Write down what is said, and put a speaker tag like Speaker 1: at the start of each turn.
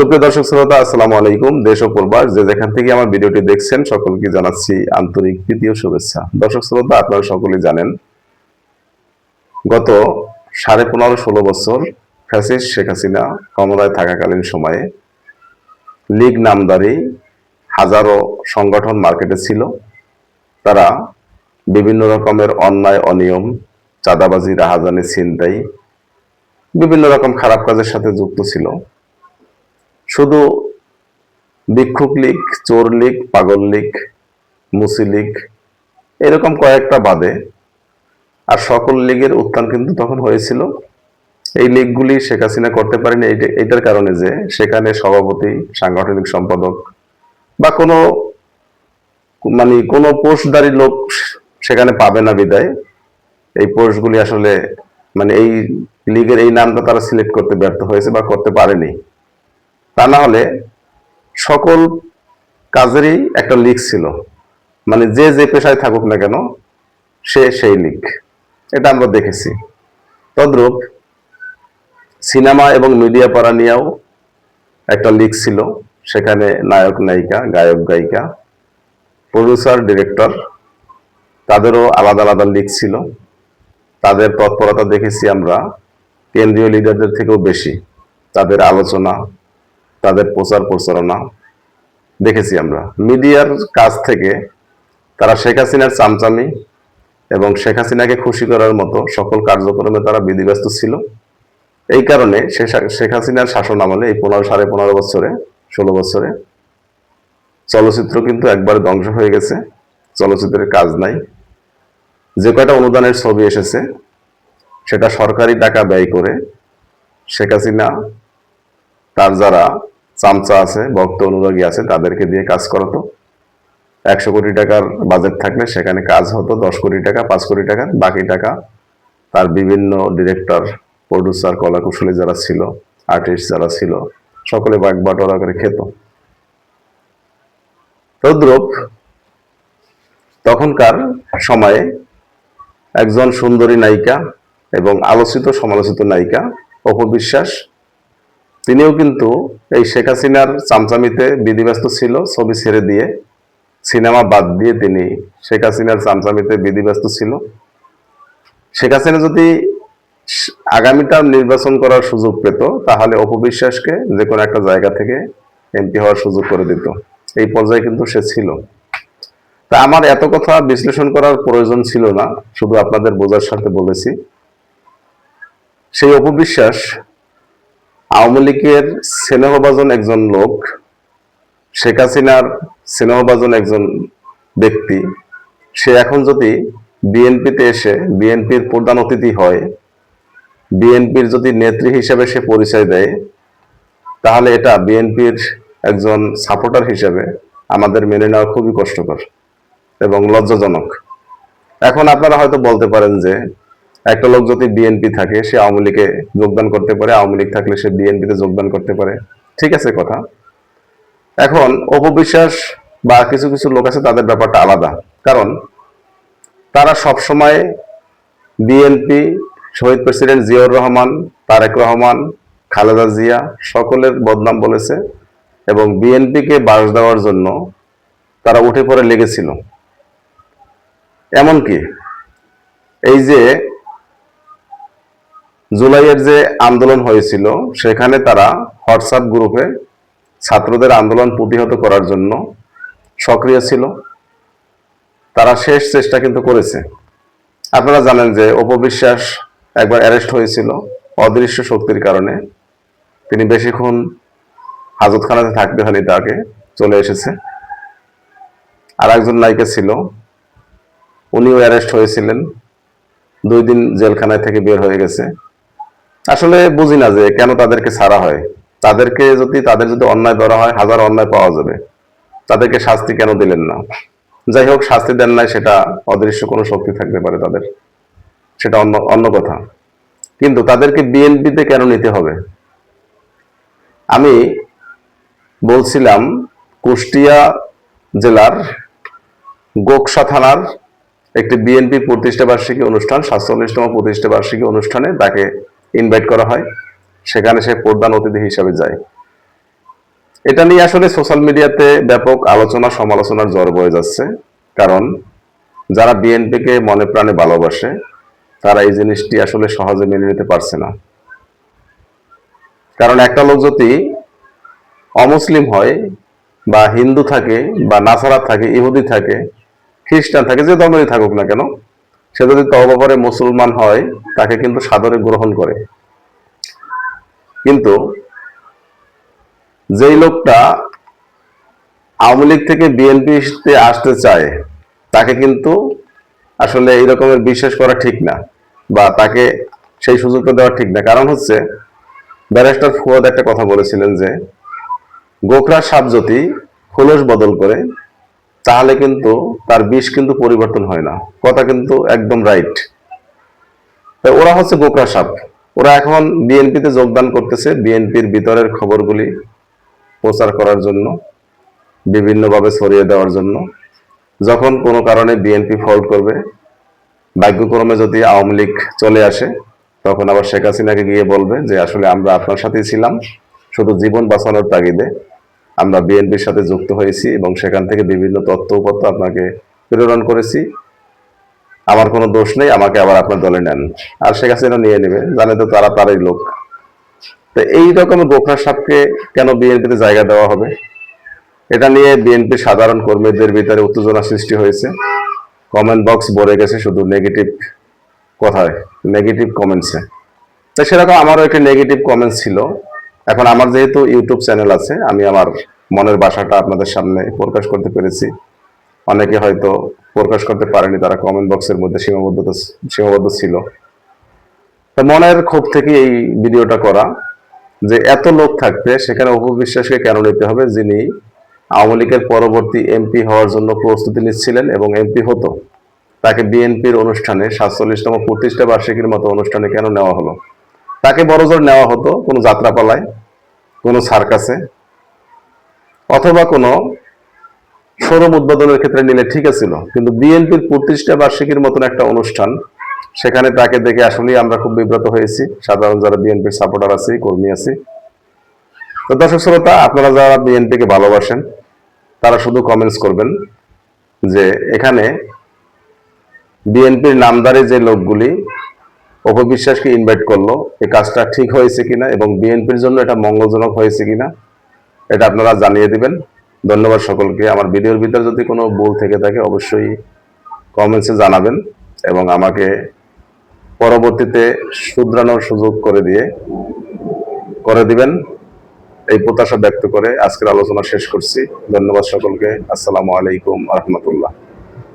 Speaker 1: সুপ্রিয় দর্শক শ্রোতা, আসসালামু আলাইকুম। দেশ ও প্রবাস যে যেখান থেকে আমার ভিডিওটি দেখছেন, সকলকে জানাচ্ছি আন্তরিক ও শুভেচ্ছা। দর্শক শ্রোতা, আপনারা সকলেই জানেন, গত সাড়ে পনেরো ষোলো বছর ফ্যাসিস্ট শেখ হাসিনা ক্ষমতায় থাকাকালীন সময়ে লীগ নামদারি হাজারো সংগঠন মার্কেটে ছিল। তারা বিভিন্ন রকমের অন্যায়, অনিয়ম, চাঁদাবাজি, রাহাজানি, ছিনতাই, বিভিন্ন রকম খারাপ কাজের সাথে যুক্ত ছিল। শুধু ভিক্ষুক লীগ, চোর লীগ, পাগল লীগ, মুসি লীগ, এরকম কয়েকটা বাদে। আর সকল লীগের উত্থান কিন্তু তখন হয়েছিল। এই লীগগুলি শেখ হাসিনা করতে পারেনি এইটা- এটার কারণে যে সেখানে সভাপতি, সাংগঠনিক সম্পাদক বা কোনো মানে কোনো পোস্টদারি লোক সেখানে পাবে না বিদায়। এই পোস্টগুলি আসলে মানে এই লীগের এই নামটা তারা সিলেক্ট করতে ব্যর্থ হয়েছে বা করতে পারেনি। তা না হলে সকল কাজেরই একটা লিক ছিল। মানে যে যে পেশায় থাকুক না কেন, সে সেই লিক এটা আমরা দেখেছি। তদ্রূপ সিনেমা এবং মিডিয়া পাড়া নিয়েও একটা লিক ছিল। সেখানে নায়ক, নায়িকা, গায়ক, গায়িকা প্রডিউসার ডিরেক্টর তাদেরও আলাদা আলাদা লিক ছিল। তাদের তৎপরতা দেখেছি আমরা। কেন্দ্রীয় লিডারদের থেকেও বেশি। তাদের আলোচনা তাদের প্রচার প্রচারণা দেখেছি আমরা। মিডিয়ার কাছ থেকে তারা শেখ হাসিনার চামচামি এবং শেখ হাসিনাকে খুশি করার মতো সকল কার্যক্রমে তারা বিধিব্যস্ত ছিল। এই কারণে শেখ হাসিনার শাসন আমলে এই পনেরো, সাড়ে পনেরো বছরে, ষোলো বছরে চলচ্চিত্র কিন্তু একবার ধ্বংস হয়ে গেছে। চলচ্চিত্রের কাজ নাই। যে কয়টা অনুদানের ছবি এসেছে, সেটা সরকারি টাকা ব্যয় করে শেখ হাসিনা তার যারা চামচা আছে, ভক্ত অনুরাগী আছে, তাদেরকে দিয়ে কাজ করাতো। একশো কোটি টাকার বাজেট থাকলে সেখানে কাজ হতো, দশ কোটি টাকা, পাঁচ কোটি টাকা, বাকি টাকা তার বিভিন্ন ডিরেক্টর প্রডিউসার কলাকুশলী যারা ছিল আর্টিস্ট যারা ছিল, সকলে বাগ বাটোয়ারা করে খেত। তদ্রূপ তখনকার সময়ে একজন সুন্দরী নায়িকা এবং আলোচিত সমালোচিত নায়িকা অপবিশ্বাস তিনিও কিন্তু এই শেখ হাসিনার চামচামিতে বিধিব্যস্ত ছিল ছবি ছেড়ে দিয়ে। সিনেমা বাদ দিয়ে তিনি শেখ হাসিনার চামচামিতে বিধিব্যস্ত ছিল। শেখ হাসিনা যদি স- আগামীটা নির্বাচন করার সুযোগ পেত, তাহলে অপবিশ্বাসকে যে কোনো একটা জায়গা থেকে এমপি হওয়ার সুযোগ করে দিত। এই পর্যায়ে কিন্তু সে ছিল। তা আমার এত কথা বিশ্লেষণ করার প্রয়োজন ছিল না, শুধু আপনাদের বোঝার সাথে বলেছি। সেই অপবিশ্বাস আওয়ামী লীগের স্নেহভাজন একজন লোক, শেখ হাসিনার স্নেহভাজন একজন ব্যক্তি, সে এখন যদি বিএনপিতে এসে, বিএনপির প্রধান অতিথি হয়, বিএনপির যদি নেত্রী হিসেবে সে পরিচয় দেয়, তাহলে এটা বিএনপির একজন সাপোর্টার হিসেবে আমাদের মেনে নেওয়া খুবই কষ্টকর এবং লজ্জাজনক। এখন আপনারা হয়তো বলতে পারেন যে একটা লোক যদি বিএনপি থাকে, সে আওয়ামী লীগে যোগদান করতে পারে, আওয়ামী লীগ থাকলে সে বিএনপিতে যোগদান করতে পারে। ঠিক আছে কথা? এখন, অপবিশ্বাস বা কিছু কিছু লোক আছে, তাদের ব্যাপারটা আলাদা। কারণ, তারা সব সময় বিএনপি শহীদ প্রেসিডেন্ট জিয়াউর রহমান, তারেক রহমান, খালেদা জিয়া সকলের বদনাম বলেছে এবং বিএনপিকে বাস দেওয়ার জন্য তারা উঠে পড়ে লেগেছিল। এমনকি, এই যে জুলাইয়ের যে আন্দোলন হয়েছিল, সেখানে তারা হোয়াটসঅ্যাপ গ্রুপে ছাত্রদের আন্দোলন প্রতিহত করার জন্য সক্রিয় ছিল। তারা শেষ চেষ্টা কিন্তু করেছে। আপনারা জানেন যে অপবিশ্বাস একবার অ্যারেস্ট হয়েছিল অদৃশ্য শক্তির কারণে। তিনি বেশিক্ষণ হাজতখানাতে থাকতে হয়নি তাকে চলে এসেছে। আর একজন নায়িকা ছিল, উনিও অ্যারেস্ট হয়েছিলেন। দুই দিন জেলখানায় থেকে বের হয়ে গেছে। আসলে বুঝি না যে কেন তাদেরকে ছাড়া হয়। তাদেরকে যদি, তাদের যদি অন্যায় ধরা হয়, হাজার অন্যায় পাওয়া যাবে। তাদেরকে শাস্তি কেন দিলেন না? যাই হোক, শাস্তি দেন নাই সেটা অদৃশ্য কোনো শক্তি থাকতে পারে তাদের। সেটা অন্য অন্য কথা। কিন্তু তাদেরকে বিএনপিতে কেন নিতে হবে? আমি বলছিলাম, কুষ্টিয়া জেলার গোকসা থানার একটি বিএনপি প্রতিষ্ঠাবার্ষিকী অনুষ্ঠান, সাতচল্লিশতম প্রতিষ্ঠা বার্ষিকী অনুষ্ঠানে তাকে ইনভাইট করা হয়, সেখানে সে প্রধান অতিথি হিসাবে যায়। এটা নিয়ে আসলে সোশ্যাল মিডিয়াতে ব্যাপক আলোচনা, সমালোচনার জ্বর বয়ে যাচ্ছে। কারণ যারা বিএনপিকে মনে প্রাণে ভালোবাসে, তারা এই জিনিসটি আসলে সহজে মেনে নিতে পারছে না। কারণ একটা লোক যদি অমুসলিম হয়, বা হিন্দু থাকে, বা নাসারা থাকে, ইহুদি থাকে, খ্রিস্টান থাকে, যে ধর্মেরই থাকুক না কেন সে যদি তওবা করে মুসলমান হয়, তাকে কিন্তু সাদরে গ্রহণ করে। কিন্তু যেই লোকটা আওয়ামী লীগ থেকে বিএনপিতে আসতে চায়, তাকে কিন্তু আসলে এই রকমের বিশ্বাস করা ঠিক না বা তাকে সেই সুযোগটা দেওয়া ঠিক না। কারণ হচ্ছে, ব্যারিস্টার ফুয়াদ একটা কথা বলেছিলেন যে, গোখরা সাপ যদি খোলস বদল করে তাহলে কিন্তু তার বিষ কিন্তু পরিবর্তন হয় না। কথা কিন্তু একদম রাইট ওরা হচ্ছে গোকরা সাপ। ওরা এখন বিএনপিতে যোগদান করতেছে। বিএনপির ভিতরের খবরগুলি প্রচার করার জন্য, বিভিন্নভাবে ছড়িয়ে দেওয়ার জন্য। যখন কোনো কারণে বিএনপি ফল্ট করবে, ভাগ্যক্রমে যদি আওয়ামী লীগ চলে আসে, তখন আবার শেখ হাসিনাকে গিয়ে বলবে যে, আসলে আমরা আপনার সাথেই ছিলাম। শুধু জীবন বাঁচানোর তাগিদে আমরা বিএনপির সাথে যুক্ত হয়েছি এবং সেখান থেকে বিভিন্ন তথ্য উপত্য আপনাকে প্রেরণ করেছি। আমার কোনো দোষ নেই, আমাকে আবার আপনার দলে নেন। আর শেখ হাসিনা নিয়ে নেবে, জানে তো তারা তারই লোক। তো এই রকমের গোখরা সাপকে কেন বিএনপিতে জায়গা দেওয়া হবে? এটা নিয়ে বিএনপির সাধারণ কর্মীদের ভিতরে উত্তেজনা সৃষ্টি হয়েছে। কমেন্ট বক্স ভরে গেছে শুধু নেগেটিভ কথায় নেগেটিভ কমেন্টসে তো সেরকম আমারও একটি নেগেটিভ কমেন্টস ছিল। এখন আমার যেহেতু ইউটিউব চ্যানেল আছে, আমি আমার মনের বাসাটা আপনাদের সামনে প্রকাশ করতে পেরেছি। অনেকে হয়তো প্রকাশ করতে পারেনি, তারা কমেন্ট বক্সের মধ্যে সীমাবদ্ধতা সীমাবদ্ধ ছিল। তো মনের ক্ষোভ থেকে এই ভিডিওটা করা, যে এত লোক থাকতে সেখানে অপবিশ্বাসকে কেন নিতে হবে? যিনি আওয়ামী লীগের পরবর্তী এমপি হওয়ার জন্য প্রস্তুতি নিচ্ছিলেন এবং এমপি হতো। তাকে বিএনপির অনুষ্ঠানে সাতচল্লিশতম প্রতিষ্ঠা বার্ষিকীর মতো অনুষ্ঠানে কেন নেওয়া হলো? তাকে বড়জোর নেওয়া হতো কোনো যাত্রাপালায়, কোনো সার্কাসে, অথবা কোনো শোরুম উদ্বোধনের ক্ষেত্রে নিলে ঠিক আছিল। কিন্তু বিএনপির প্রতিষ্ঠা বার্ষিকীর মতন একটা অনুষ্ঠান, সেখানে তাকে দেখে আসলেই আমরা খুব বিব্রত হয়েছি। সাধারণ যারা বিএনপির সাপোর্টার আছি, কর্মী আছি। তো দর্শক শ্রোতা, আপনারা যারা বিএনপিকে ভালোবাসেন, তারা শুধু কমেন্টস করবেন যে এখানে বিএনপির নামদারি যে লোকগুলি অপবিশ্বাসকে ইনভাইট করল এই কাজটা ঠিক হয়েছে কিনা এবং বিএনপির জন্য এটা মঙ্গলজনক হয়েছে কিনা, এটা আপনারা জানিয়ে দিবেন। ধন্যবাদ সকলকে। আমার ভিডিওর ভিতরে যদি কোনো ভুল থেকে থাকে অবশ্যই কমেন্টসে জানাবেন এবং আমাকে পরবর্তীতে শুধরানোর সুযোগ করে দিয়ে করে দিবেন। এই প্রত্যাশা ব্যক্ত করে আজকের আলোচনা শেষ করছি। ধন্যবাদ সকলকে। আসসালামু আলাইকুম রহমতুল্লাহ